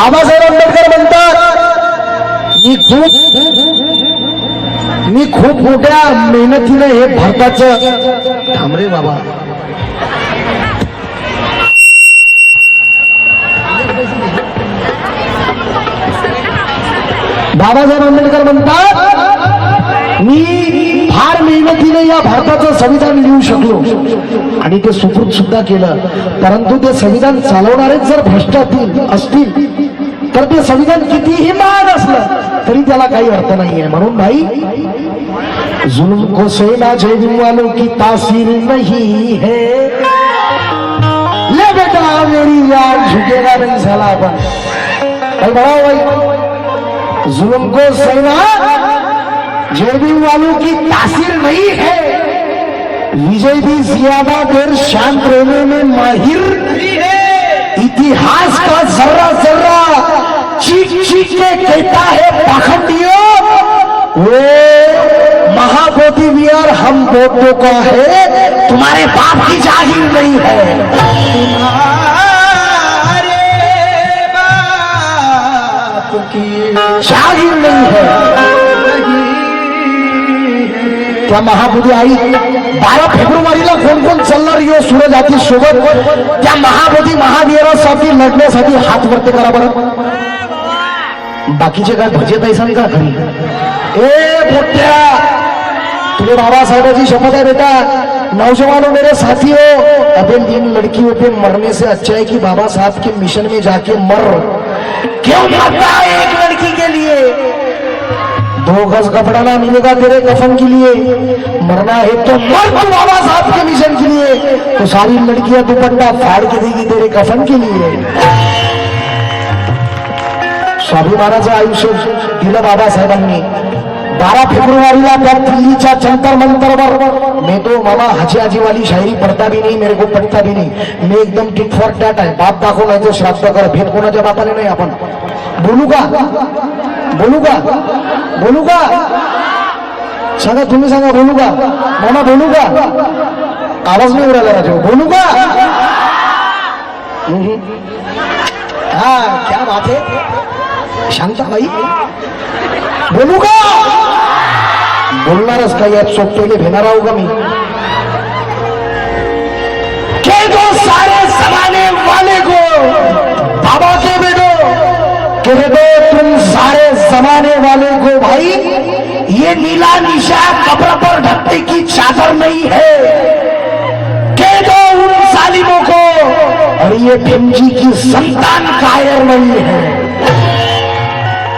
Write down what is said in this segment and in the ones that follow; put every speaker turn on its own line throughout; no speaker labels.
बाबासाहेब आंबेडकर म्हणतात मी खूप मी खूप मोठ्या मेहनतीने हे भारताचं थांबरे बाबा. बाबासाहेब आंबेडकर म्हणतात मी फार मेहनतीने या भारताचं संविधान लिहू शकलो. आणि ते सुकृत सुद्धा केलं. परंतु ते संविधान चालवणारेच जर भ्रष्ट असतील तर संविधान कितीही महान असलं, तरी त्याला काही अर्थ नाहीये. म्हणून भाई, जुल्म को सेना जयदिन वालों की तासीर नहीं है. ले बेटा मेरी यार झुकेगा नहीं साला अपन भाई बढ़ाओ भाई जुल्म को सेना जयदिन वालों की तासीर नहीं है. विजय भी ज़्यादा देर शांत रहने में माहिर इतिहास का जर्रा जर्रा चीख चीख के कहता है पाखंडियों वो महाबोधि विहार हम बोधों का है तुम्हारे बाप की जागीर नहीं है। जागीर नहीं है। त्या महाबुधी आई बारा फेब्रुवारीला कोण कोण चालणार यो सूरज सोबत? त्या महाबोधी महावीरासाठी लढण्यासाठी हात वरती करा बरं. बाकीचे काय भजे पैसा का घरी? ए पोट्या तुझे बाबासाहेबाची शपथ आहे बेटा. नौजवानों मेरे साथी हो. अबे इन लड़कियों पे मरने से अच्छा है कि बाबा साहब के मिशन में जाके मर। क्यों मरता है एक लड़की के लिए? दो गज कपड़ा ना मिलेगा तेरे कफन के लिए. मरना है तो मर तू बाबा साहब के मिशन के लिए. तो सारी लड़कियां दुपट्टा फाड़ के देगी तेरे कफन के लिए. स्वाभिमानाचं आयुष्य दिलं बाबासाहेबांनी बारा फेब्रुवारीला त्या दिल्लीच्या जंतर मंतरवर मैं तो मामा हाजी आजी वाली शायरी पढ़ता भी नहीं मेरे को पढ़ता भी नहीं. मैं एकदम टिट फॉर टॅट आहे बाप दाखव नाही तो श्राद्ध कर भेद कोणाच्या बापाने नाही आपण बोलू का बोलू का बोलू का सांगा तुम्ही सांगा बोलू का मामा बोलू का आवाज नाही उडाला राजा बोलू का हम्म. हा क्या बात है शांता भाई बोलू का बोलणारच का यात सोपटेले घेणार आहो का मी कह दो सारे जमाने वाले को बाबा के बेटो कह दो तुम सारे जमाने वाले को भाई ये नीला निशा कब्र पर ढकने की चादर नहीं है। कह दो उन सालिमों को और ये भीमजी की संतान कायर नहीं है।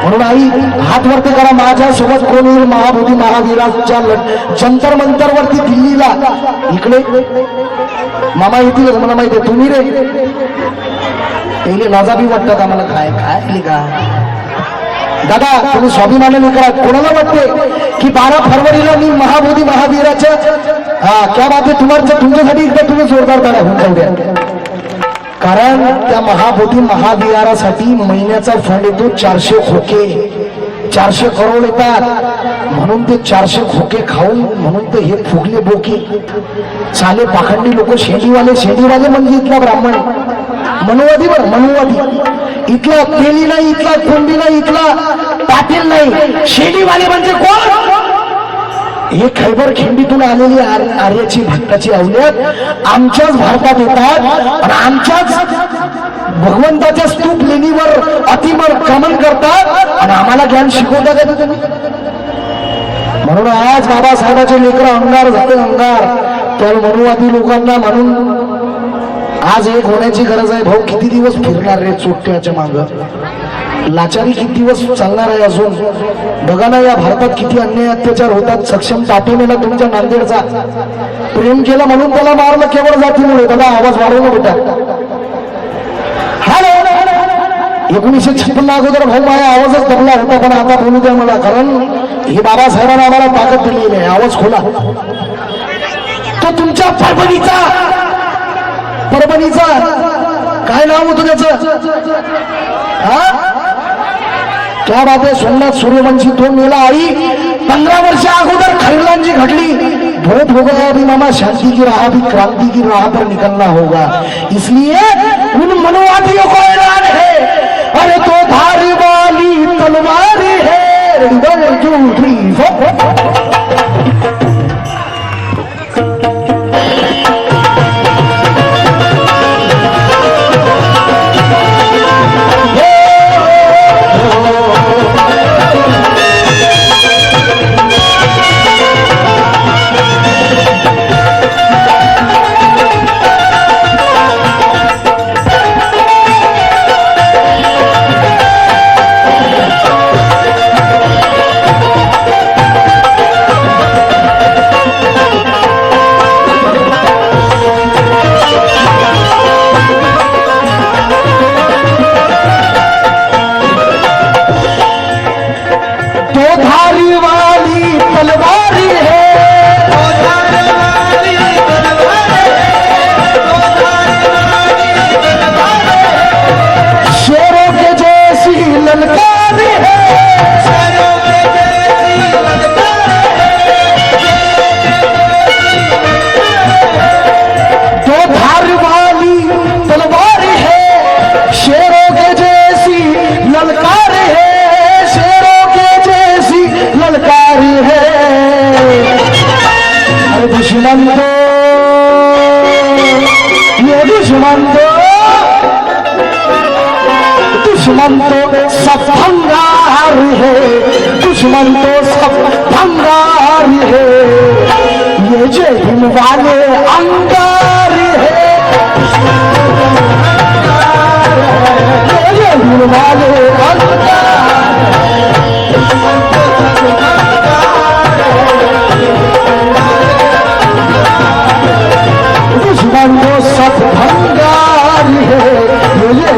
म्हणून आई हात वरती करा माझ्यासोबत कोण येईल? महाबोधी महावीराच्या लढ- जंतर मंतरवरती दिल्लीला. इकडे. मामा येतील मला माहिती आहे तुम्ही रे. पहिले लाजा बी वाटतात आम्हाला काय? काय का? दादा तुम्ही स्वाभिमानाने करा कोणाला वाटते की बारा फरवरीला मी महाबोधी महावीराच्या हा क्या बात आहे तुम्हाला तुमच्यासाठी एकदा तुम्ही जोरदार दादा होऊन जाऊ द्या. कारण त्या महाबोधी महाविहारासाठी महिन्याचा फंड येतो चारशे खोके. चारशे करोड येतात. म्हणून ते चारशे खोके खाऊन म्हणून ते हे फुगले बोकी. चाले पाखंडी लोक शेंडीवाले शेंडीवाले म्हणजे इथला ब्राह्मण. मनुवादी बर मनुवादी. इथला केली नाही इथला कोंडी नाही इथला पाटील नाही. शेलीवाले म्हणजे कोण? हे खैबर खिंडीतून आलेली आर्याची भक्ताची अवल्यात आमच्याच भारतात येतात आणि आमच्याच भगवंताच्या स्तूप लेणीवर अतिमर क्रमण करतात आणि आम्हाला ज्ञान शिकवतात म्हणून आज बाबासाहेबाचे लेकर अंगार झाले अंगार. तर मनुवादी लोकांना म्हणून आज एक होण्याची गरज आहे. भाऊ किती दिवस फिरणार रे चोट्याच्या माग? लाचारी किती दिवस चालणार आहे अजून? बघा ना या भारतात किती अन्याय अत्याचार होतात. सक्षम ताटवलेला तुमच्या नांदेडचा. प्रेम केला म्हणून त्याला मारलं केवळ जातीमुळे. त्याला आवाज वाढवला होता एकोणीसशे छप्पन्न अगोदर भाऊ माझा आवाजच दबला होता पण आता बोलू द्या मला कारण हे बाबासाहेबांना आम्हाला ताकद दिलेली आहे. आवाज खोला. तो तुमच्या परभणीचा परभणीचा. काय नाव होतं त्याच? त्या क्या सोमनाथ सूर्यवंशी तो मेला आई. पंधरा वर्ष अगोदर खैरलांची घडली. बहुत हो अभी मामा शांति की राह भी क्रांति की राह पर निकलना होगा. इसलिए उन मनुवादियों को ऐलान है। अरे तो धारी वाली तलवार है। सब भंगार है दुश्मन तो सब भंगार है। ये जय भीम वाले अंगार है ये जय भीम वाले अंगार दुश्मन तो सब भंगार है। है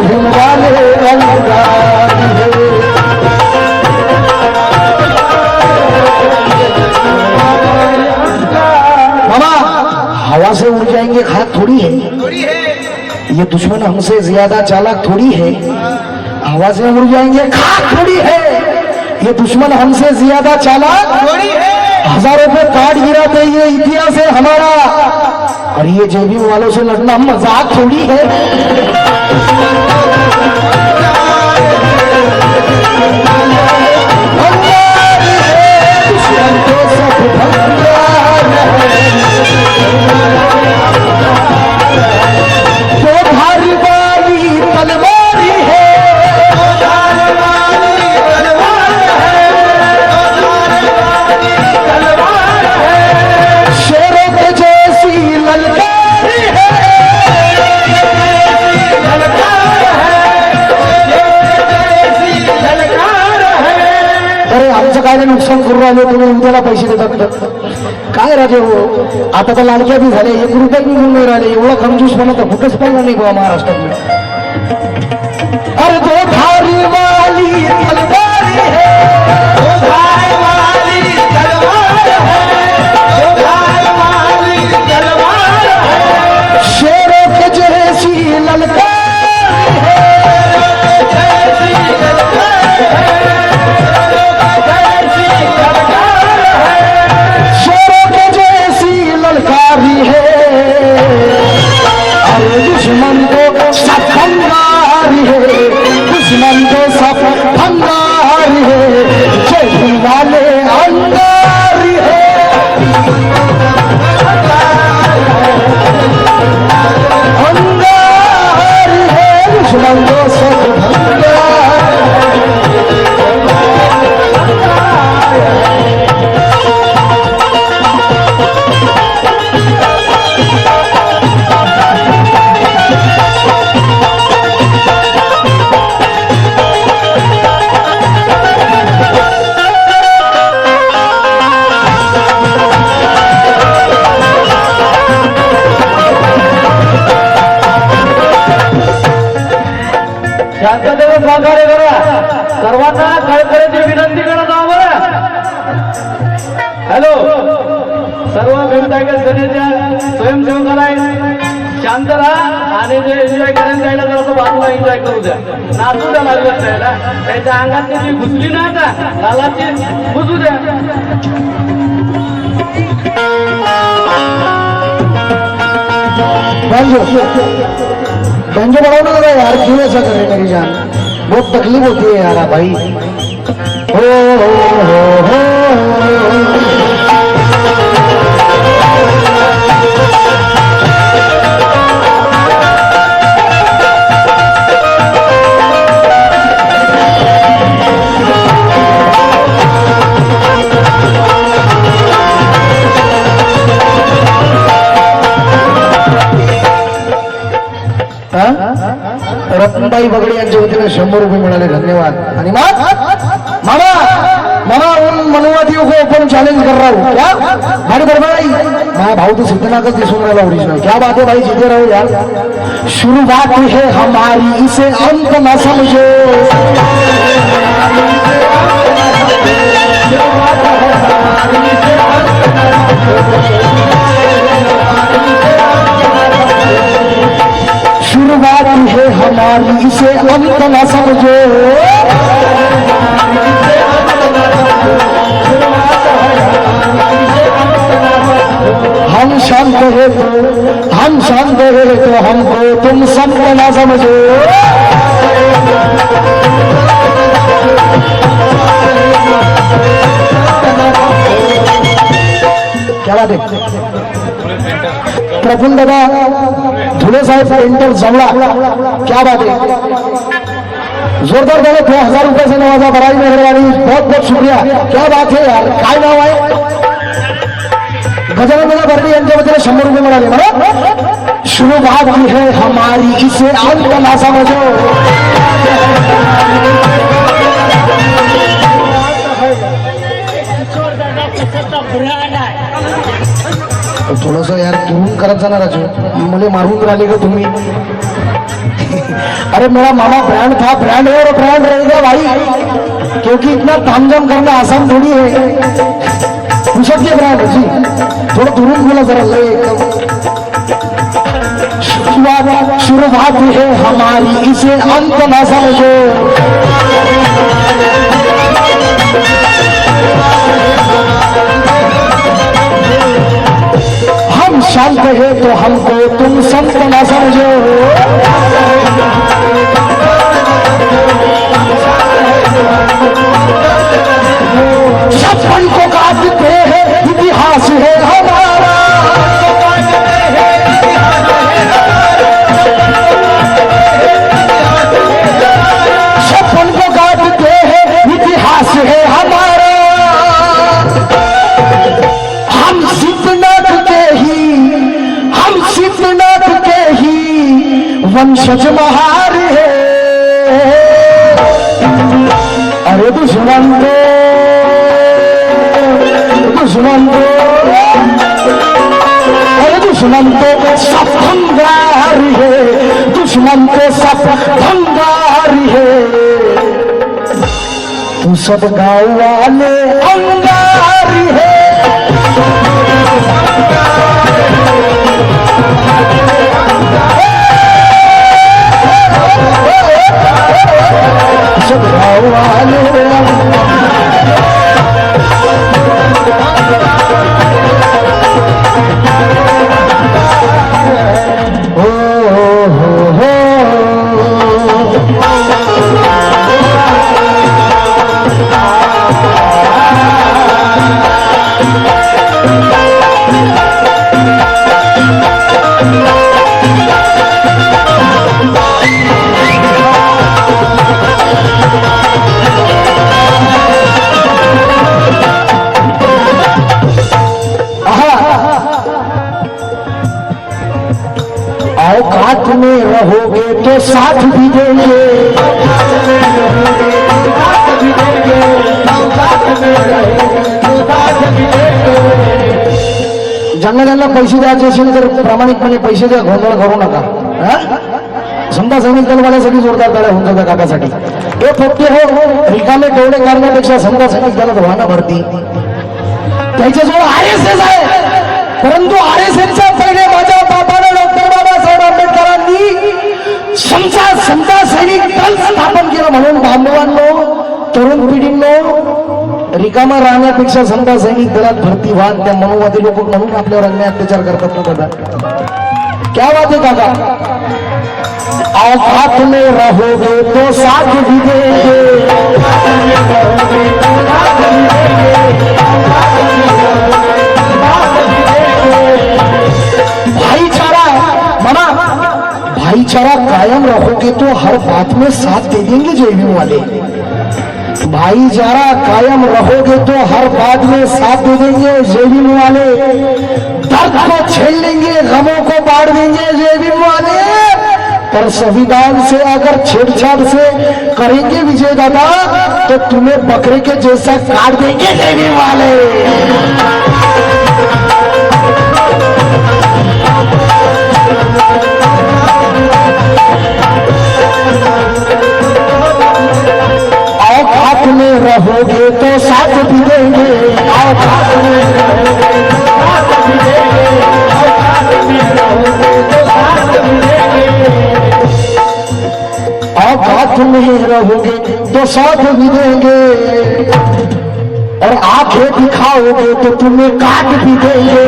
मामा हवा से उड़ जाएँगे खाक थोड़ी है। ये दुश्मन हमसे ज़्यादा चालाक थोड़ी है। हवा से उड़ जाएँगे खाक थोड़ी है। ये दुश्मन हमसे ज़्यादा चालाक थोड़ी है। हज़ारों पे काट गिराते ये इतिहास है हमारा। और ये जेबी वालों से लड़ना मज़ाक थोड़ी है। भंगार अरे आमचं काय नाही नुकसान करू राहिले तुम्ही उद्याला पैसे देतात. काय राजे हो? आता तर लाडक्या बी झाले एक रुपया बी मिळून नाही राहिले एवढा कंजूसपणा तर कुठेच पाहिजे नाही बाबा महाराष्ट्रात अरे तो धारी वाली
शांततेने सहकार्य करा. सर्वांना कळकळीची विनंती करत आहोत बरं. हॅलो. सर्व भीमटायगर सेनेच्या स्वयंसेवकाला आहेत शांत राहा आणि जे एन्जॉय करायला जायला जरा तो बाजूला एन्जॉय करू द्या. नाचू द्या लागलं त्याला. त्याच्या अंगात जी घुसली ना आता लालाची घुसू द्या.
बैंजो बढ़ाओ ना जरा यार क्यों ऐसा कर रहे मेरी जान बहुत तकलीफ होती है यार भाई हो हो हो हो हा? शंभर रुपये मिळाले धन्यवाद. आणि मग? मामा मामा मनोवादी मनुवादियों ओपन चॅलेंज कर रहा. हूँ क्या भाई भाई मैं भाऊ तो सिद्धनाथच दिसून राहिला ओरिजिनल क्या बात है भाई जिथे राहू यार शुरुआत है हमारी इसे अंत ना समझो. शुरुआत है हमारी इसे अंत न समझो. हम शांत है तो हम शांत है तो हमको तुम संत ना समझो। क्या बात दे. प्रफुल्ल दादा धुले साहेब पेंटर जमला. क्या बात है जोरदार दादा दो हजार रुपये से नवाजा. बराई मेहरबानी बहुत बहुत शुक्रिया. क्या बात है यार. काय नाव आहे? गजानन भरणे यांच्याबद्दल शंभर रुपये मिळाले. मला शुरुआत है हमारी. इसे अंत ना समझो थोडस यार तुम्ही करत जाणार राजू. मुले मारून राहिले का तुम्ही. अरे मेरा मामा ब्रांड था ब्रांड है और ब्रांड रहेगा भाई. क्योंकि इतना तामझाम करना आसान थोड़ी है. पुषप के ब्रांड जी? थोड़ा दुरून बोला जरा ले शुरुआत शुरुआत है हमारी इसे अंत ना समझो. हम शांत है तो हमको तुम संत ना समझो। वंशज महार है अरे दुश्मन को दुश्मन को अरे दुश्मन को सब भंगार है, दुश्मन को सब भंगार है। तू सब गाँव वाले अंगार है। सब गाँव वाले असेल तर प्रामाणिकपणे पैसे द्या गोंधळ करू नका. समजा सैनिक दलवाल्यासाठी जोरदार टाळ्या होऊन जातात काकासाठी हे फक्त हो, हो, हो रिकामे टोळे करण्यापेक्षा समजा सैनिक दलात वाहना भरती. त्याच्याजवळ आर एस एस आहे. परंतु आर एस एसच्या रिकामा राहण्यापेक्षा समता सैनिक दलात भरती व्हा त्या मनोवादी लोक म्हणून आपल्यावर अन्याय अत्याचार करतात ना दादा. क्या बात है काका औकात में रहोगे तो साथ भी देंगे भाईचारा माना, भाईचारा कायम रखोगे तो हर बात में साथ दे देंगे जेबी वाले। भाईचारा कायम रहोगे तो हर बात में साथ दे देंगे जेबी वाले। दर्द को छेल लेंगे, गमों को बाढ़ देंगे जेबी वाले। पर संविधान से अगर छेड़छाड़ से करेंगे विजय दादा तो तुम्हें बकरे के जैसा काट देंगे जेबी वाले। साथ भी देंगे औकात में रहोगे तो साथ भी देंगे। औकात में रहोगे तो साथ भी देंगे औकात में रहोगे तो साथ भी देंगे और आंखें दिखाओगे तो तुम्हें काट भी देंगे।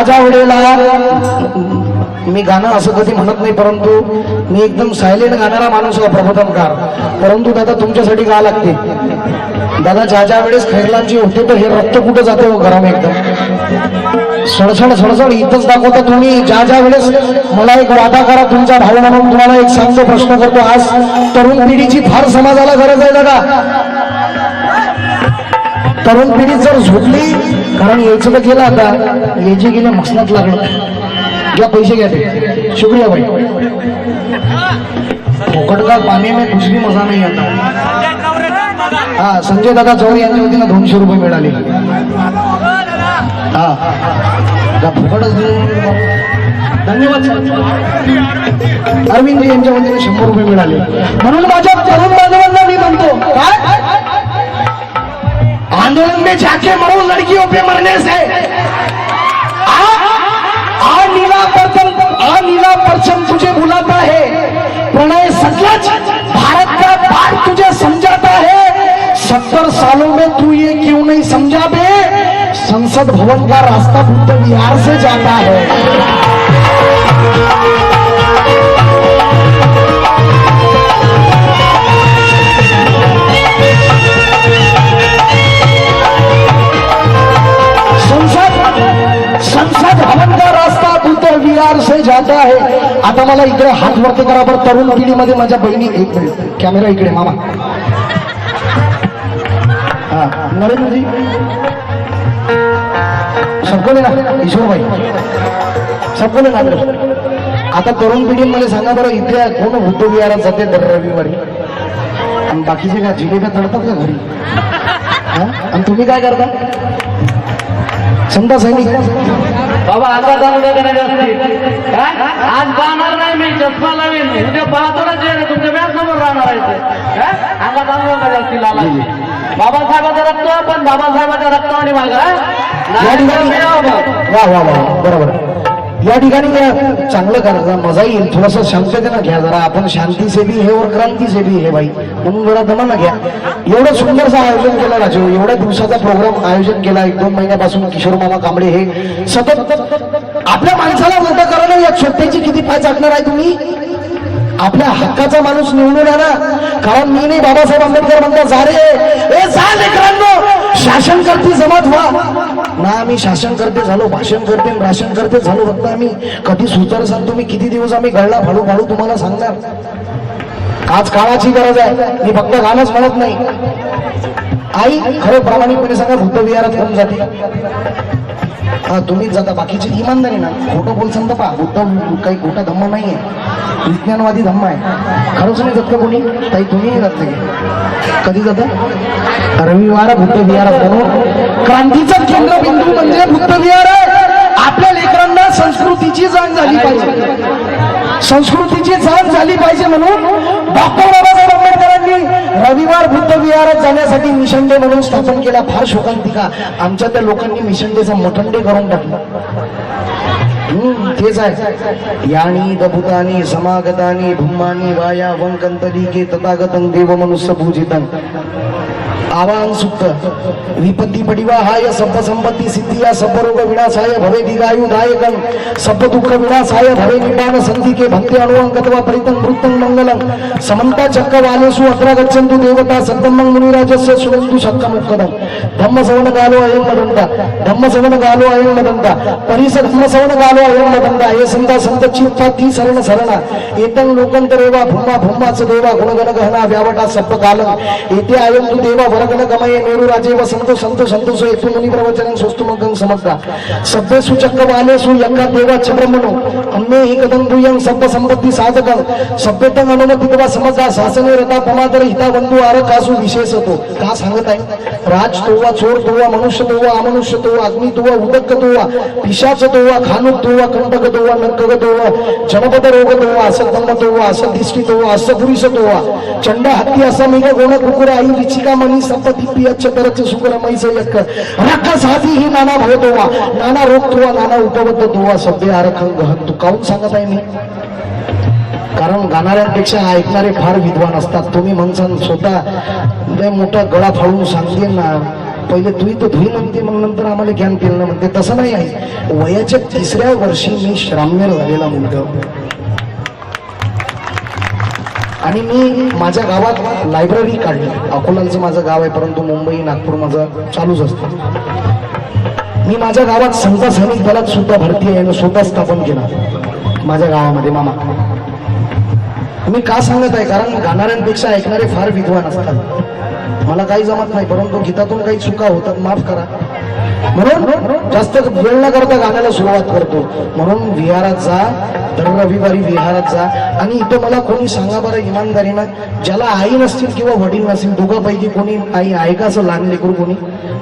माझ्या वेळेला मी गाणं असं कधी म्हणत नाही परंतु मी एकदम सायलेंट गाणारा माणूस आहे प्रबोधनकार. परंतु दादा तुमच्यासाठी गा लागते. दादा ज्या ज्या वेळेस खैरलांची होते तर हे रक्त कुठं जाते हो गरम एकदम? सडसड सडसड इथंच दाखवता तुम्ही. ज्या ज्या वेळेस मला एक वादा करा तुमचा भाऊ म्हणून तुम्हाला एक सांगतो प्रश्न करतो. आज तरुण पिढीची फार समाजाला गरज आहे दादा. तरुण पिढी जर झोपली कारण यायचं तर केलं आता यायचे गेले मसनात लागलं. घ्या पैसे घ्या ते. शुक्रिया भाई फोकट का पाणी में कुछ भी मजा नाही आता. हा संजय दादा चौर यांच्या वतीनं दोनशे रुपये मिळाले. हा. फुकटच धन्यवाद अरविंद यांच्या वतीनं शंभर रुपये मिळाले. म्हणून माझ्या तरुण बांधवांना मी म्हणतो काय? आंदोलन में जाके मरो लड़कियों पे मरने से। आ, आ नीला परचम आ नीला परचम तुझे बुलाता है। प्रणय सचलच भारत का पार तुझे समझाता है। सत्तर सालों में तू ये क्यों नहीं समझा बे? संसद भवन का रास्ता बुद्ध विहार से जाता है। बुद्ध से जाता है आता मला इकडे हात वरती बराबर तरुण पिढीमध्ये माझ्या बहिणी एक मिनिट. कॅमेरा इकडे मामा. हा नरेंद्रजी. संपवले ना ईश्वरबाई संपवले ना आता तरुण पिढीमध्ये सांगा बरं इथे कोण बुद्ध विहारात जाते दर रविवारी? आणि बाकीचे काय जिलेब्या तडतात का घरी? आणि तुम्ही काय करता? समजा सैनिक.
बाबा आता चांगलं करायचं असते काय? आज पाहणार नाही मी चष्मा लावीन. उद्या पाहतो ना चेहरे तुमच्या व्याज समोर राहणार आहे? अंगात चांगलं करायचं असतील आला बाबासाहेबाचं रक्त पण बाबासाहेबाच्या रक्ताने मागा
बरोबर. या ठिकाणी चांगलं करायचं मजा येईल. थोडस शांततेनं घ्या जरा. आपण शांती सेवी हे वर क्रांती सेवी हे बाई. म्हणून जरा दमानं घ्या. एवढं सुंदरचं आयोजन केलं राजू एवढ्या दिवसाचा प्रोग्राम आयोजन केला. एक दोन महिन्यापासून किशोर मामा कांबळे हे सतत आपल्या माणसाला मोठं करणं या छोट्याची किती पाय चाकणार आहे तुम्ही? आपल्या हक्काचा माणूस निवडून आणा. कारण मी नाही बाबासाहेब आंबेडकर म्हणता जा रे. ए जा लेकरांनो. शासन करते जमात व्हा. ना आम्ही शासन करते झालो भाषण करते भाषण करते झालो फक्त आम्ही कधी सुचार सांगतो मी किती दिवस आम्ही गळला फाडू फाडू तुम्हाला सांगणार. आज काळाची गरज आहे. मी फक्त गाणंच म्हणत नाही. आई खरं प्रामाणिकपणे सांगा बुद्ध विहारात कोण जाते? हा तुम्हीच जाता बाकीची इमानदारी ना खोटं बोलसान तर पहा बुद्ध काही खोटा धम्म नाहीये. विज्ञानवादी धम्म आहे. खरंच नाही जात का कोणी? ताई तुम्ही जात नाही कधी जाता रविवार बुद्धविहार म्हणून क्रांतीचं केंद्रबिंदू म्हणजे बुद्धविहार आपल्या लेकरांना संस्कृतीची जाण झाली पाहिजे. संस्कृतीची जाण झाली पाहिजे म्हणून डॉक्टर बाबासाहेब रविवार बुद्ध विहारात जाण्यासाठी मिशन डे म्हणून स्थापन केला फार शोकांतिका. आमच्या त्या लोकांनी मिशन डेचा मटन डे करून टाकला. हम्म, तेच आहे. यानी दभुतानी समागतानी भूमानी वाया वंकंतरी के तथागतं देव मनुष्य पूजितं आवाहन सुक्त विपत्ती पडिवाहाय सप्प संपत्ती सिद्धिया सप्प विनाशाय भवे दीर्घायु दायकं. सप्प दुःख विनाशाय भवे निपान संधी के भक्ते अनुअंकत्वा परितं वृत्तं मंगलं. समन्ता चक्रवालेषु अत्र गच्छन्तु देवता सत्तमं मुनिराजस्य सुनन्तु शक्कमुक्कदं धम्म सवण गालो अयं मदन्ता धम्म सवण गालो अयं मदन्ता परिस धम्म सवण गालो अयं मदन्ता हे संता संत चित्ता ती शरण शरणा. एतं लोकंतरेवा भूमा भूमाच देवा गुणगण गहना व्यावटा सप्प कालं. येथे आयं तू देवा वरगण गमये मेरू राजे वसंत संत संतोष येतु मुनी प्रवचनं स्वस्तु मगं समग्गा सभ्य सुचक्क वालेषु यक्का देवा चब्रमणो अम्मे हि कदं दुयं सप्प संपत्ती साधकं. सभ्यतं अनुमतित्वा समग्गा शासने रता पमातर हिता बंधू आरकासु विशेषतो. का सांगत आहे? राज तोवा चोर तोवा मनुष्य तोवा अमनुष्य तोवा अग्नी तोवा उदक तोवा पिशाच तोवा खानुक तोवा कंटक तोवा नरकग तोवा जनपद रोग तोवा असद्धम्म तोवा असधिष्ठी तोवा असपुरुष तोवा. चंड हत्ती असमिग गोण कुकुर आई विचिका मणी सप्प दिप्पी अच्छ यक्क साधी ही नाना भाव दोवा नाना रोग तुवा नाना उपबद्ध दुवा सभ्य आरखं गहन तू काऊन सांगत आहे मी. कारण गाणाऱ्यांपेक्षा ऐकणारे फार विद्वान असतात. तुम्ही म्हणसान स्वतः लय मोठा गळा फाळून सांगते ना. पहिले तुही तर धुई म्हणते मग नंतर आम्हाला ज्ञान केलं ना म्हणते. तसं नाही आहे. वयाच्या तिसऱ्या वर्षी मी श्राम्य झालेला मुलगा. आणि मी माझ्या गावात लायब्ररी काढली. अकोलाचं माझं गाव आहे परंतु मुंबई नागपूर माझं चालूच असतं. मी माझ्या गावात समता सैनिक दलात सुद्धा भरती आहे स्वतः स्थापन केला. माझ्या गावामध्ये मामा. मी का सांगत आहे? कारण गाणाऱ्यांपेक्षा ऐकणारे फार विद्वान असतात. मला काही जमत नाही परंतु गीतातून काही चुका होतात माफ करा. म्हणून जास्त वेळ न करता गाण्याला सुरुवात करतो. म्हणून विहारात जा दर रविवारी विहारात जा. आणि इथं मला कोणी सांगा बरं इमानदारीनं ज्याला आई नसतील किंवा वडील नसतील दोघांपैकी कोणी आई आहे का असं लहान लेकरू कोणी?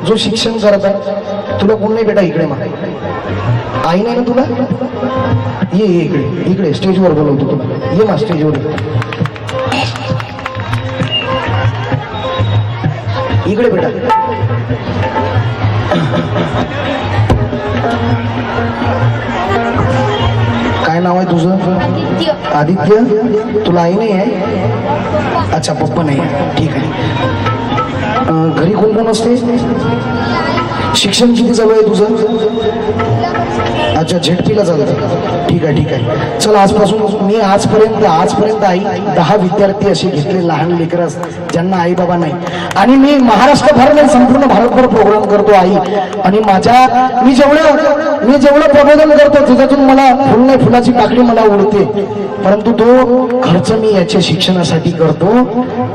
जो शिक्षण करत आहे तुला कोण नाही बेटा इकडे मा आई नाही ना तुला? ये ये इकडे इकडे स्टेजवर बोलवतो तुला. ये मा स्टेजवर. इकडे बेटा. काय नाव आहे तुझं?
आदित्य.
तुला आई नाही आहे? अच्छा पप्पा नाही आहे. ठीक आहे. घरी कोण कोण असते? शिक्षण किती चालू आहे तुझं? अच्छा झेडपीला चालतं. ठीक आहे ठीक आहे. चल आजपासून मी आजपर्यंत आजपर्यंत आई दहा विद्यार्थी असे घेतले लहान लेकरं ज्यांना आई बाबा नाही. आणि मी महाराष्ट्रभर नाही संपूर्ण भारतभर प्रोग्राम करतो आई. आणि माझ्या मी जेवढं मी जेवढं प्रबोधन करतो त्याच्यातून मला फुल नाही फुलाची पाकडी मला उडते. परंतु तो खर्च मी याच्या शिक्षणासाठी करतो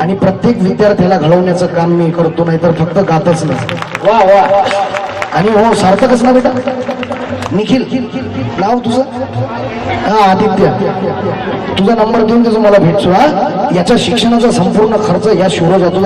आणि प्रत्येक विद्यार्थ्याला घडवण्याचं काम मी करतो नाहीतर फक्त गातच नाही वा वा आणि हो सार्थकच ना बेटा? निखिल नाव तुझं? हा आदित्य. तुझा नंबर देऊन त्याचं मला भेटतो हा? याच्या शिक्षणाचा संपूर्ण खर्च या शिवराज